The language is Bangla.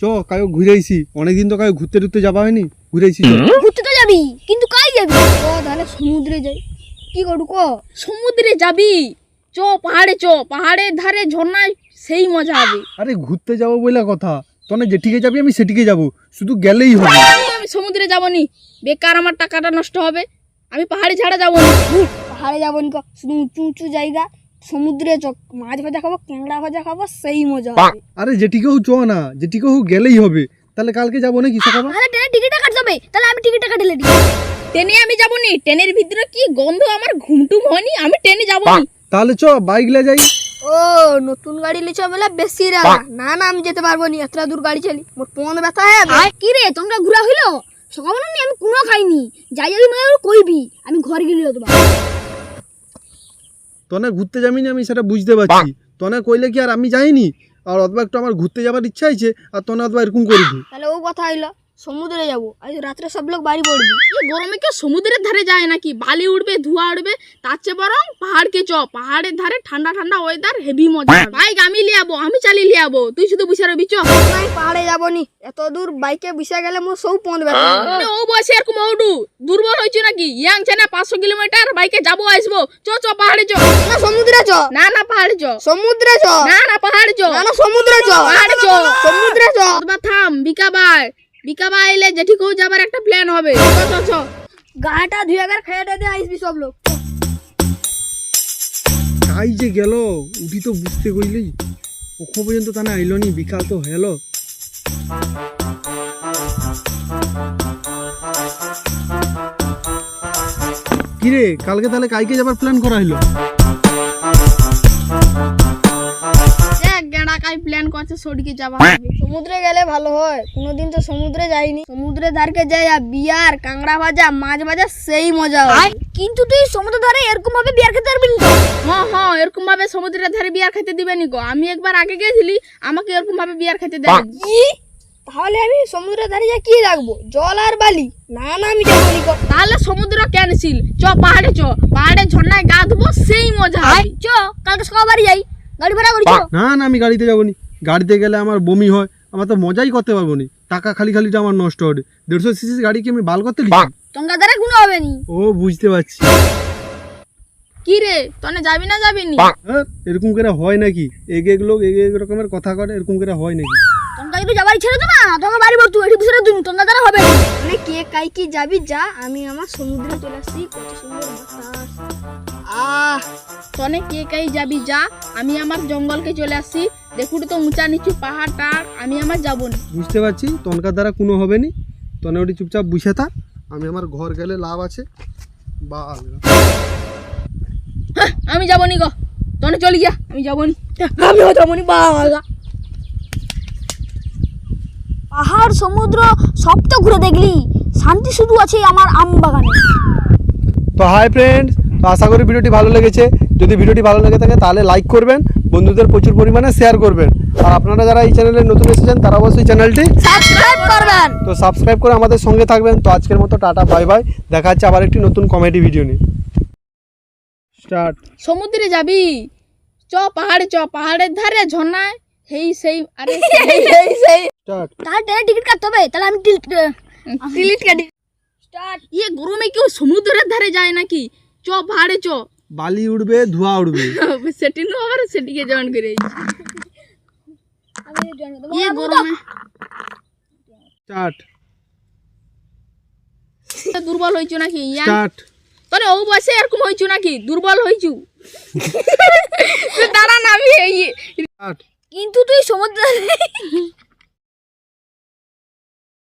চ কায়ো ঘুরে অনেকদিন তো কায়ো ঘুরতে টুরতে যাবা হয়নি। ঘুরে ঘুরতে তো যাবি কিন্তু কাই যাবি? ও তাহলে সমুদ্রে যাই। কি করু ক? সমুদ্রে যাবি। চ পাহাড়ে চ পাহাড়ের ধারে ঝর্ণায় সেই মজা হবে। আরে ঘুরতে যাব বলে কথা। তনে যেটিকে যাবি আমি সেটিকে যাব। শুধু গেলেই হবে। আমি সমুদ্রে যাবনি। বেকার আমার টাকাটা নষ্ট হবে। আমি পাহাড়ে ছাড়া যাব না পাহাড়ে যাব নি ক? শুধু উঁচু উঁচু জায়গা। সমুদ্রে চ মাছ ভাজা খাব ক্যাংড়া ভাজা খাব সেই মজা হবে। আরে যেটিকেও চ না যেটিকেও গেলেই হবে। তাহলে কালকে যাব নাকি সকালে? ট্রেনের টিকিটটা কাটতে হবে তাহলে আমি টিকিটটা কাটলে দিই ট্রেনে আমি যাবনি ট্রেনের ভিতরে কি গন্ধ আমার ঘুমটুম হয়নি আমি ট্রেনে যাব নি। তাহলে চ বাইক লে যাই। ও নতুন গাড়ি লিছ বলে বেশি রাগা না না আমি যেতে পারব নি এতটা দূর গাড়ি চালি। মোর পন ব্যথা হ্যাঁ। কি রে তোমরা ঘুরা হইল? সকাল নি আমি কোনো খাইনি। যাই যাবি মানে কইবি আমি ঘর গেলি হতো তনে ঘুরতে যাবি না আমি সেটা বুঝতে পারছি। তনে কইলে কি আর আমি যাইনি? আর অথবা একটু আমার ঘুরতে যাবার ইচ্ছা আছে আর তনে অথবা এরকম করবি। তাহলে ও কথা হইল। সমুদ্রে যাব। আজ রাত্রে সব লোক বাড়ি পড়বি। এই গরমে কেউ সমুদ্রের ধারে যায় নাকি বালি উঠবে ধোঁয়া উঠবে তার চেয়ে বরং পাহাড়কে চ। পাহাড়ের ধারে ঠান্ডা ঠান্ডা ওয়েদার হেভি মজা। বাইক আমি লিয়াবো আমি চালিয়ে লিয়াবো। তুই শুধু বসে রবি চ। পাহাড়ে যাব নি এত দূর বাইকে বসে গেলে মোর সব পন ব্যথা মানে ও বয়সে এরকম ওডু। দুর্বল হয়েছে নাকি? ইয়াং ছেলে পাঁচশো কিলোমিটার বাইকে যাব আসব। চ চ পাহাড়ে চ। না সমুদ্রে চ। না না পাহাড়ে চ। সমুদ্রে চ। না না পাহাড়ে চ। না না সমুদ্রে চ। পাহাড়ে চ। সমুদ্রে চ। থাম বিকাবাই বিকাবা জেঠিকেও যাবার একটা প্ল্যান হবে। চ গাটা ধুয়ে দিয়ে আসবি সব লোক। তাই যে গেল উঠি তো বুঝতে কইলি। ওখো পর্যন্ত তানে আইলো নি বিকাল তো হলো। কিরে কালকে তাহলে কাইকে যাবার প্ল্যান করা হলো দেখ প্ল্যান করছে সড়িকে যাবা হবে। সমুদ্রে গেলে ভালো হয় কোনোদিন তো সমুদ্রে যাইনি। সমুদ্রের ধারকে যাই আর বিয়ার কাঁকড়া ভাজা মাছ ভাজা সেই মজা হয় কিন্তু তুই সমুদ্র ধারে এরকম ভাবে বিয়ার খেতে পারবি না। হ্যাঁ হ্যাঁ এরকম ভাবে সমুদ্রের ধারে বিয়ার খেতে দিবে নি গো। আমি একবার আগে গেছিলি আমাকে এরকম ভাবে বিয়ার খেতে দেয় কি তাহলে আমি সমুদ্রের ধারে যা কি রাখব? জল আর বালি? না না আমি যাব নি গো। তাহলে সমুদ্র ক্যান্সেল চ পাহাড়ে চ। পাহাড়ে ঝর্ণায় গা ধুবো সেই মজা হবে। চ কালকে সকাল বাড়ি যাই। গাড়ি ভাড়া করি না না আমি গাড়িতে যাব নি। গাড়িতে গেলে আমার বমি হয় আমার তো মজাই করতে পারব নি। টাকা খালি খালিটা আমার নষ্ট হবে। দেড়শো সিসি গাড়ি কি আমি বাল করতে লিখি? টঙ্কা ধারে কোনো হবে নি। ও বুঝতে পারছি। কি রে? তনে যাবি না যাবি নি? হ্যাঁ এরকম করে হয় নাকি? এক এক লোক এক এক রকমের কথা করে এরকম করে হয় নাকি? টঙ্কা একটু যাবার ইচ্ছা হতো না তোমার বাড়ি বলতো এটি বুঝে তুমি। টঙ্কা দ্বারা হবে না। মানে কে কাই কি যাবি যা। আমি আমার সমুদ্রে চলে আসছি। কত সুন্দর বাতাস। আহ তনে কে কাই যাবি যা। আমি আমার জঙ্গলকে চলে আসছি। দেখুন তো উঁচা নিচু পাহাড় টাড় আমি আমার যাব না। বুঝতে পারছি তনকার দ্বারা কোনো হবে নি। তনে ওটি চুপচাপ বুঝে থাক। আমি আমার ঘর গেলে লাভ আছে। বা হ্যাঁ, আমি যাব নি গো। তনে চলি যা আমি যাব নি। আমিও যাব নি বাবা পাহাড় সমুদ্র সব তো ঘুরে দেখলি। শান্তি শুধু আছে আমার আম বাগানে তো হাই ফ্রেন্ডস তো আশা করি ভিডিওটি ভালো লেগেছে। যদি ভিডিওটি ভালো লেগে থাকে তাহলে লাইক করবেন বন্ধুদের প্রচুর পরিমাণে শেয়ার করবেন। আর আপনারা যারা এই চ্যানেলে নতুন এসেছেন তারা অবশ্যই চ্যানেলটি সাবস্ক্রাইব করবেন। তো সাবস্ক্রাইব করে আমাদের সঙ্গে থাকবেন। তো আজকের মতো টাটা বাই বাই দেখা হচ্ছে আবার একটি নতুন কমেডি ভিডিও নিয়ে। স্টার্ট সমুদ্রে যাবি? চ পাহাড়ে চ পাহাড়ের ধারে ঝর্ণায় হেই সেই আরে সেই। সেই। স্টার্ট তাহলে ট্রেনের টিকিট কাটতে হবে। তাহলে আমি টিকিট কাটি। স্টার্ট ইয়ে গরমে কেউ সমুদ্রের ধারে যায় নাকি? চ পাহাড়ে চ। বালি উঠবে ধোঁয়া উঠবে সেটি নো আবার সেটিকে জয়েন করে ইয়ে গরমে। স্টার্ট। দুর্বল হইছো নাকি? ইয়া। স্টার্ট। তোরে ও বয়সে এরকম হইছো নাকি? দুর্বল হইছু। তুই দাঁড়া না আমি এই কিন্তু তুই সমুদ্রে